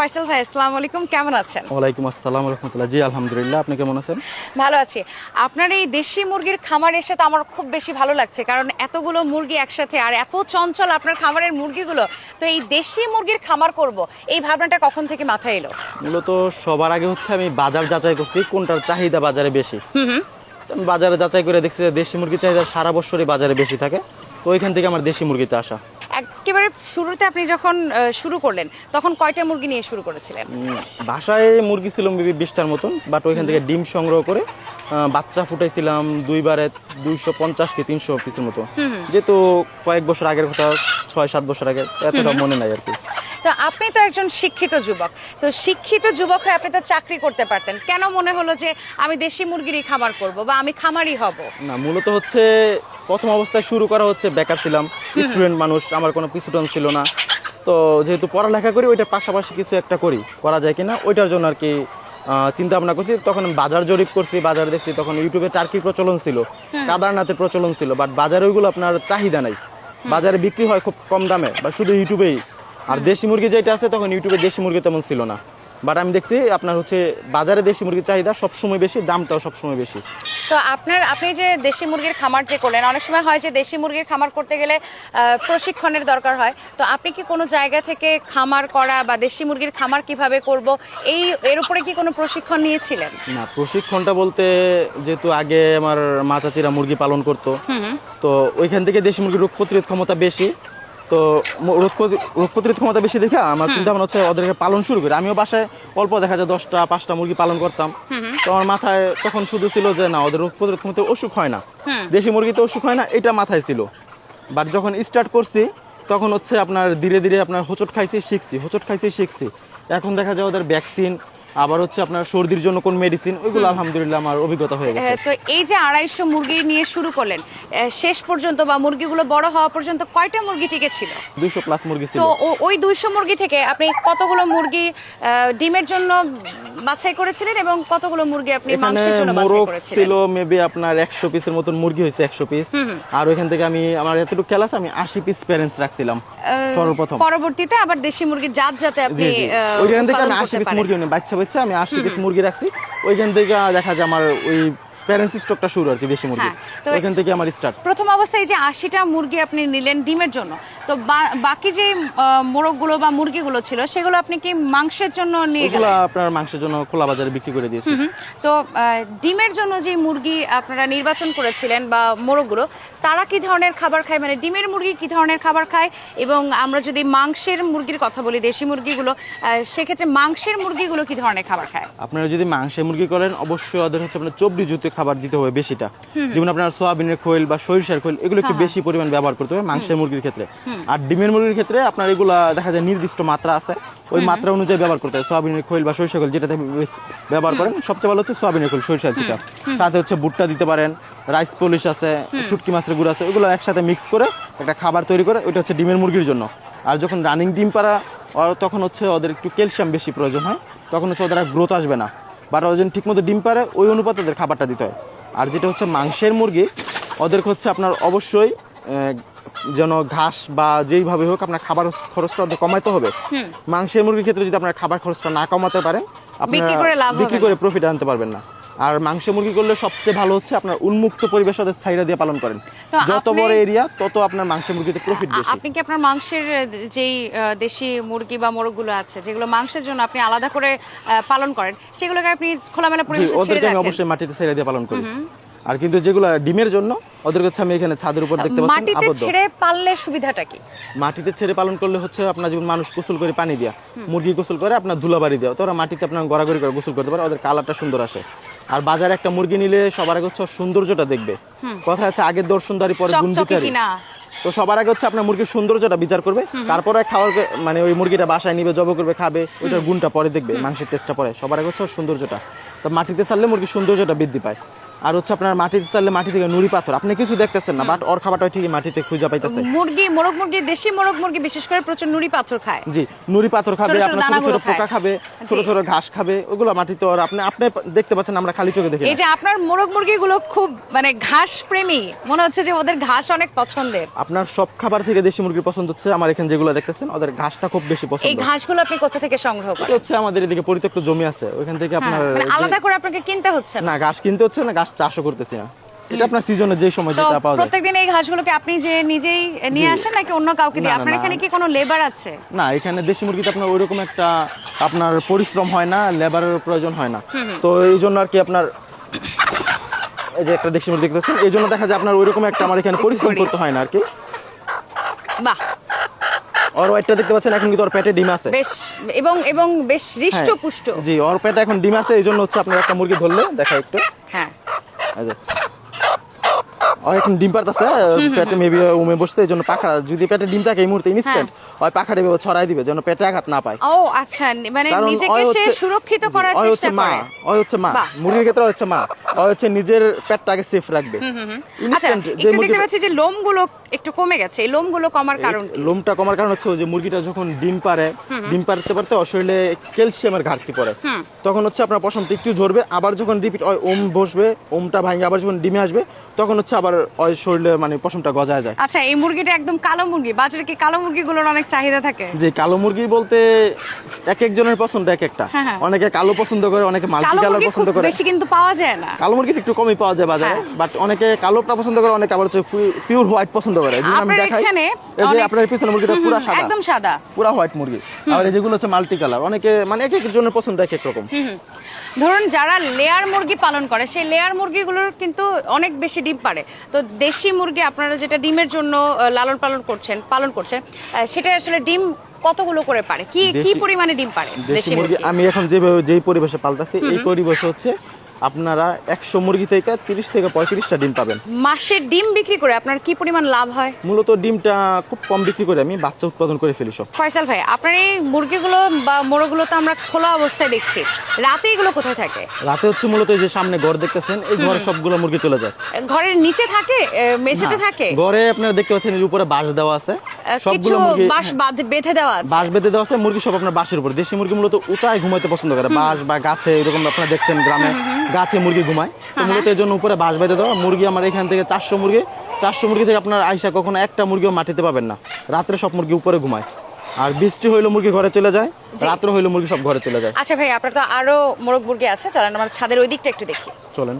ফয়সাল ভাই আসসালামু আলাইকুম। কেমন আছেন? ওয়ালাইকুম আসসালাম রহমতুল্লাহ। জি আলহামদুলিল্লাহ। আপনি কেমন আছেন? ভালো আছি। আপনার এই দেশি মুরগির খামার এসে তো আমার খুব বেশি ভালো লাগছে কারণ এতগুলো মুরগি একসাথে আর এত চঞ্চল আপনার খামারের মুরগিগুলো তো এই দেশি মুরগির খামার করব এই ভাবনাটা কখন থেকে মাথায় এলো? মূলত সবার আগে হচ্ছে আমি বাজার যাচাই করছি কোনটার চাহিদা বাজারে বেশি। হুম হুম। আমি বাজারে যাচাই করে দেখছি যে দেশি মুরগির চাহিদা সারা বছরই বাজারে বেশি থাকে। তো ওইখান থেকে আমার দেশি মুরগিতে আসা। একেবারে শুরুতে আপনি যখন শুরু করলেন তখন কয়টা মুরগি নিয়ে শুরু করেছিলেন? বাসায় মুরগি ছিল মেবি বিশটার মতন বাট ওইখান থেকে ডিম সংগ্রহ করে বাচ্চা ফুটাইছিলাম দুইবারে দুইশো পঞ্চাশ কি তিনশো পিসের মতো। যেহেতু কয়েক বছর আগের কথা ছয় সাত বছর আগে এতটা মনে নাই আর কি। তো আপনি তো একজন শিক্ষিত যুবক। তো শিক্ষিত যুবক হয়ে আপনি তো চাকরি করতে পারতেন। কেন মনে হলো যে আমি দেশি মুরগিরই খামার করব বা আমি খামারই হব? না মূলত হচ্ছে প্রথম অবস্থায় শুরু করা হচ্ছে বেকার ছিলাম স্টুডেন্ট মানুষ আমার কোনো পিছুটন ছিল না। তো যেহেতু পড়ালেখা করি ওইটার পাশাপাশি কিছু একটা করি। করা যায় কিনা ওইটার জন্য আর কি চিন্তা ভাবনা করছি। তখন বাজার জরিপ করছি বাজার দেখছি তখন ইউটিউবে টার্কির প্রচলন ছিল। কাদারনাথের প্রচলন ছিল বাট বাজারে ওইগুলো আপনার চাহিদা নাই। বাজারে বিক্রি হয় খুব কম দামে বা শুধু ইউটিউবেই আর দেশি মুরগি যেটা আছে তখন ইউটিউবে দেশি মুরগি তেমন ছিল না। বাট আমি দেখছি আপনার হচ্ছে বাজারে দেশি মুরগির চাহিদা সবসময় বেশি দামটাও সবসময় বেশি। তো আপনার আপনি যে দেশি মুরগির খামার যে করলেন অনেক সময় হয় যে দেশি মুরগির খামার করতে গেলে প্রশিক্ষণের দরকার হয়। তো আপনি কি কোনো জায়গা থেকে খামার করা বা দেশি মুরগির খামার কীভাবে করব এই এর উপরে কি কোনো প্রশিক্ষণ নিয়েছিলেন? না প্রশিক্ষণটা বলতে যেহেতু আগে আমার মা চাচিরা মুরগি পালন করতো তো ওইখান থেকে দেশি মুরগির রোগ প্রতিরোধ ক্ষমতা বেশি। তো রোগ প্রতি- রোগ প্রতিরোধ ক্ষমতা বেশি দেখে আমার চিন্তা ভাবনা হচ্ছে ওদেরকে পালন শুরু করি। আমিও বাসায় অল্প দেখা যায় দশটা পাঁচটা মুরগি পালন করতাম। তো আমার মাথায় তখন শুধু ছিল যে না ওদের রোগ প্রতিরোধ ক্ষমতা অসুখ হয় না। দেশি মুরগিতে অসুখ হয় না এটা মাথায় ছিল। বাট যখন স্টার্ট করছি তখন হচ্ছে আপনার ধীরে ধীরে আপনার হোঁচট খাইছি শিখছি হোঁচট খাইছি শিখছি। এখন দেখা যায় ওদের ভ্যাকসিন আবার হচ্ছে আপনার সর্দির জন্য কোন মেডিসিন ওইগুলো আলহামদুলিল্লাহ আমার অভিজ্ঞতা হয়ে গেছে। তো এই যে আড়াইশো মুরগি নিয়ে শুরু করলেন শেষ পর্যন্ত বা মুরগিগুলো বড় হওয়া পর্যন্ত কয়টা মুরগি টিকে ছিল দুইশো প্লাস মুরগি ছিল। তো ওই দুইশো মুরগি থেকে আপনি কতগুলো মুরগি আহ, ডিমের জন্য বাছাই করেছিলেন এবং কতগুলো মুরগি আপনি মাংসের জন্য বাছাই করেছিলেন? ছিল মেবি আপনার একশো পিসের মতন মুরগি হয়েছে একশো পিস আর ওইখান থেকে আমি আমার এতটুকু খেলা আছে আমি আশি পিস প্যারেন্টস রাখছিলাম সর্বপ্রথম। পরবর্তীতে আবার দেশি মুরগির জাত যাতে আপনি ওইখান থেকে আমি উৎপাদন আশি করতে পিস মুরগি নিই বাচ্চা বাচ্চা আমি আশি পিস মুরগি রাখছি। ওইখান থেকে দেখা যায় আমার ওই প্যারেন্টস স্টকটা শুরু আর কি দেশি মুরগি। হ্যাঁ, ওইখান থেকে আমার স্টার্ট প্রথম অবস্থায় যে আশিটা মুরগি আপনি নিলেন ডিমের জন্য তো বাকি যে মোরগগুলো বা মুরগিগুলো ছিল সেগুলো আপনি কি মাংসের জন্য নিয়ে গেলেন? আপনার মাংসের জন্য খোলা বাজারে বিক্রি করে দিয়েছি। তো ডিমের জন্য যে মুরগি আপনারা নির্বাচন করেছিলেন বা মোরগগুলো তারা কি ধরনের খাবার খায়? মানে ডিমের মুরগি কি ধরনের খাবার খায়? এবং আমরা যদি মাংসের মুরগির কথা বলি দেশি মুরগিগুলো সেক্ষেত্রে মাংসের মুরগিগুলো কি ধরনের খাবার খায়? আপনারা যদি মাংসের মুরগি করেন অবশ্যই ওদের হচ্ছে আপনার চব্বিশ জাতীয় খাবার দিতে হবে বেশিটা। যেমন আপনার সোয়াবিনের খোল বা সরিষার খোল এগুলো একটু বেশি পরিমাণ ব্যবহার করতে হবে মাংসের মুরগির ক্ষেত্রে। আর ডিমের মুরগির ক্ষেত্রে আপনার এগুলা দেখা যায় নির্দিষ্ট মাত্রা আছে। ওই মাত্রা অনুযায়ী ব্যবহার করতে হয়। সোয়াবিনের খোল বা সরিষা খোল যেটাতে ব্যবহার করেন। সবচেয়ে ভালো হচ্ছে সোয়াবিনের খোল সরিষার যেটা। তাতে হচ্ছে ভুট্টা দিতে পারেন রাইস পলিশ আছে শুটকি মাছের গুঁড়ো আছে ওগুলো একসাথে মিক্স করে একটা খাবার তৈরি করে ওইটা হচ্ছে ডিমের মুরগির জন্য। আর যখন রানিং ডিম পাড়া তখন হচ্ছে ওদের একটু ক্যালসিয়াম বেশি প্রয়োজন হয়। তখন হচ্ছে ওদের গ্রোথ আসবে না। ওরা যখন ঠিকমতো ডিম পারে ওই অনুপাতে ওদের খাবারটা দিতে হয়। আর যেটা হচ্ছে মাংসের মুরগি ওদের হচ্ছে আপনার অবশ্যই যেন ঘাস বা যেইভাবে হোক আপনার খাবার খরচটা ওদের কমাইতে হবে। মাংসের মুরগির ক্ষেত্রে যদি আপনার খাবার খরচটা না কমাতে পারেন বিক্রি করে লাভ হবে বিক্রি করে প্রফিট আনতে পারবেন না। আর মাংসের মুরগি করলে সবচেয়ে ভালো হচ্ছে আপনার উন্মুক্ত পরিবেশ ওদের সাইডা দিয়ে পালন করেন। যত বড় এরিয়া তত আপনার মাংস মুরগিতে প্রফিট বেশি। আপনি কি আপনার মাংসের যেই দেশি মুরগি বা মোরগগুলো আছে যেগুলো মাংসের জন্য আপনি আলাদা করে পালন করেন সেগুলোকে আপনি খোলামেলা পরিবেশে ছেড়ে ওদেরকে আমি রাখেন। অবশ্যই মাটিতে ছেড়ে দিয়ে পালন করি। আর কিন্তু যেগুলো ডিমের জন্য ওদের হচ্ছে আমি এখানে ছাদের উপর দেখতে পাচ্ছি মাটিতে ছেড়ে পাললে সুবিধাটা কি? মাটিতে ছেড়ে পালন করলে হচ্ছে আপনার যেমন মানুষ গোসল করে পানি দেয়া মুরগি গোসল করে আপনার ধুলাবাড়ি দেওয়া তো ওরা মাটিতে আপনার গড়াগড়ি করে গোসল করতে পারে ওদের কালারটা সুন্দর আসে। আর বাজারে একটা মুরগি নিলে সবার আগে হচ্ছে সৌন্দর্যটা দেখবে। কথা আছে আগের দর্শনদারি পরে গুণ বিচারি তো সবার আগে হচ্ছে আপনার মুরগির সৌন্দর্যটা বিচার করবে তারপরে খাওয়ার মানে ওই মুরগিটা বাসায় নিবে জব করবে খাবে ওইটার গুণটা পরে দেখবে মাংসের টেস্টটা পরে। সবার আগে হচ্ছে সৌন্দর্যটা। তো মাটিতে ছাড়লে মুরগির সৌন্দর্যটা বৃদ্ধি পায়। আর হচ্ছে আপনার মাটিতে চাইলে মাটি থেকে নুড়ি পাথর আপনি কিছু দেখতেছেন না বাট ওর খাবারটা ঠিকই মাটিতে খুঁজে পাইতেছে মুরগি মোরগ মুরগি দেশি মোরগ মুরগি বিশেষ করে প্রচুর নুড়ি পাথর খায়। জি নুড়ি পাথর খাবে আপনার ছোট ছোট পোকা খাবে ছোট ছোট ঘাস খাবে ওগুলো মাটিতে আর আপনি আপনি দেখতে পাচ্ছেন আমরা খালি চোখে দেখি এই যে আপনার মোরগ মুরগিগুলো খুব মানে ঘাস প্রেমী মনে হচ্ছে যে ওদের ঘাস অনেক পছন্দের। আপনার সব খাবার থেকে দেশি মুরগি পছন্দ হচ্ছে আমার এখানে যেগুলো দেখতেছেন ওদের ঘাসটা খুব বেশি পছন্দ। এই ঘাসগুলো আপনি কোথা থেকে সংগ্রহ করেন? হচ্ছে আমাদের এদিকে পরিত্যক্ত জমি আছে ওইখান থেকে হ্যাঁ, আপনার মানে আলাদা করে আপনাকে কিনতে হচ্ছে না? না ঘাস কিনতে হচ্ছে না ঘাস চাষও করতেছি না। এটা আপনার সিজনে যে সময় যেটা পাওয়া যায়। প্রত্যেকদিন এই ঘাসগুলোকে আপনি যে নিজেই নিয়ে। আসেন নাকি অন্য কাউকে দিয়ে? আপনার এখানে কি কোনো লেবার আছে? না এখানে দেশি মুরগিতে আপনার ওইরকম একটা আপনার পরিশ্রম হয় না লেবারের প্রয়োজন হয় না। তো এই জন্য আর কি আপনার এই যে একটা দেশি মুরগি দেখতেছেন এই জন্য দেখা যায় আপনার ওইরকম একটা আমার এখানে পরিশ্রম করতে হয় না আর কি। বাহ। ওর ওয়াইটটা দেখতে পাচ্ছেন এখন কিন্তু ওর পেটে ডিম আছে। বেশ এবং এবং বেশ হ্যাঁ। হৃষ্টপুষ্ট। জি ওর পেটে এখন ডিম আছে এই জন্য হচ্ছে আপনার একটা মুরগি ধরলে দেখা একটু। হ্যাঁ। এই যে। এখন ডিম পারতেছে পেটে মেবি উমে বসতে এই জন্য পাখা যদি পেটে ডিম থাকে এই মুহূর্তে ইনস্ট্যান্ট ওই পাখাটা এভাবে ছড়াই দিবে যেন পেটে আঘাত না পায়। ও আচ্ছা মানে নিজেকে সে সুরক্ষিত করার চেষ্টা করে। ওই হচ্ছে মা মুরগির ক্ষেত্রে হচ্ছে মা ওই হচ্ছে নিজের পেটটাকে সেফ রাখবে। আচ্ছা একটু দেখতে পাচ্ছি যে লোমগুলো একটু কমে গেছে এই লোমগুলো কমার কারণ কি? লোমটা কমার কারণ হচ্ছে যে মুরগিটা যখন ডিম পারে ডিম পারতে পারতে শরীরে ক্যালসিয়ামের ঘাটতি পড়ে। তখন হচ্ছে আপনার পশমটা একটু ঝরবে আবার যখন রিপিট ওম বসবে ওমটা ভাঙে আবার যখন ডিমে আসবে তখন হচ্ছে আবার ওই শরীরে মানে পশমটা গজায় যায়। আচ্ছা এই মুরগিটা একদম কালো মুরগি বাজারে কি কালো মুরগিগুলোর অনেক চাহিদা থাকে? কালো মুরগি বলতে এক একজনের পছন্দ এক একটা। হ্যাঁ, হ্যাঁ। অনেকে কালো পছন্দ করে অনেকে মাল্টি কালার পছন্দ করে। বেশি কিন্তু পাওয়া যায় না। কালো মুরগি একটু কমই পাওয়া যায় বাজারে হ্যাঁ। বাট অনেকে কালোটা পছন্দ করে অনেকে আবার হচ্ছে পিওর হোয়াইট পছন্দ করে। আমি দেখাই এখানে এই যে আপনার পিছনে মুরগিটা পুরো সাদা। একদম সাদা। পুরো হোয়াইট মুরগি। আর এই যেগুলো হচ্ছে মাল্টি কালার অনেকে মানে এক একজনের পছন্দ এক এক রকম। ধরুন যারা লেয়ার মুরগি পালন করে সেই লেয়ার মুরগিগুলোর কিন্তু অনেক বেশি ডিম পারে তো দেশি মুরগি আপনারা যেটা ডিমের জন্য লালন পালন করছেন পালন করছেন সেটা আসলে ডিম কতগুলো করে পারে? কি কি পরিমাণে ডিম পারে দেশি মুরগি? আমি এখন যেভাবে যেই পরিবেশে পালতাছি এই পরিবেশে হচ্ছে আপনারা একশো মুরগি থেকে তিরিশ থেকে পঁয়ত্রিশটা ডিম পাবেন। মাসের ডিম বিক্রি করে আপনার কি পরিমাণ লাভ হয়? মূলত ডিমটা খুব কম বিক্রি করে আমি বাচ্চা উৎপাদন করে ফেলি সব। ফয়সাল ভাই আপনার এই মুরগিগুলো বা মোরগুলো তো আমরা খোলা অবস্থায় দেখছি। রাতে এগুলো কোথায় থাকে? রাতে হচ্ছে মূলত যে সামনে ঘর দেখতেছেন এই ঘরে সবগুলো মুরগি চলে যায়। ঘরের নিচে থাকে মেঝেতে থাকে? ঘরে আপনারা দেখতে পাচ্ছেন এর উপরে বাঁশ দেওয়া আছে। কিছু বাঁশ হ্যাঁ, বেঁধে দেওয়া আছে? বাঁশ বেঁধে দেওয়া আছে মুরগি সব আপনার বাঁশের উপর। দেশি মুরগি মূলত উঁচায় ঘুমাইতে পছন্দ করে। বাঁশ বা গাছে এরকম আপনারা দেখছেন গ্রামে গাছে মুরগি ঘুমায়। তো মূলত এর জন্য উপরে বাঁশ বেঁধে দেওয়া। মুরগি আমার এখান থেকে চারশো মুরগি। চারশো মুরগি থেকে আপনার আইসা কখনো একটা মুরগিও মাটিতে পাবেন না। রাত্রে সব মুরগি উপরে ঘুমায়। আর বৃষ্টি হইলে মুরগি ঘরে চলে যায়। রাত্রে হইলে মুরগি সব ঘরে চলে যায়। আচ্ছা ভাই আপনার তো আরও মোরগ মুরগি আছে। চলেন আমার ছাদের ওই দিকটা একটু দেখি। চলেন।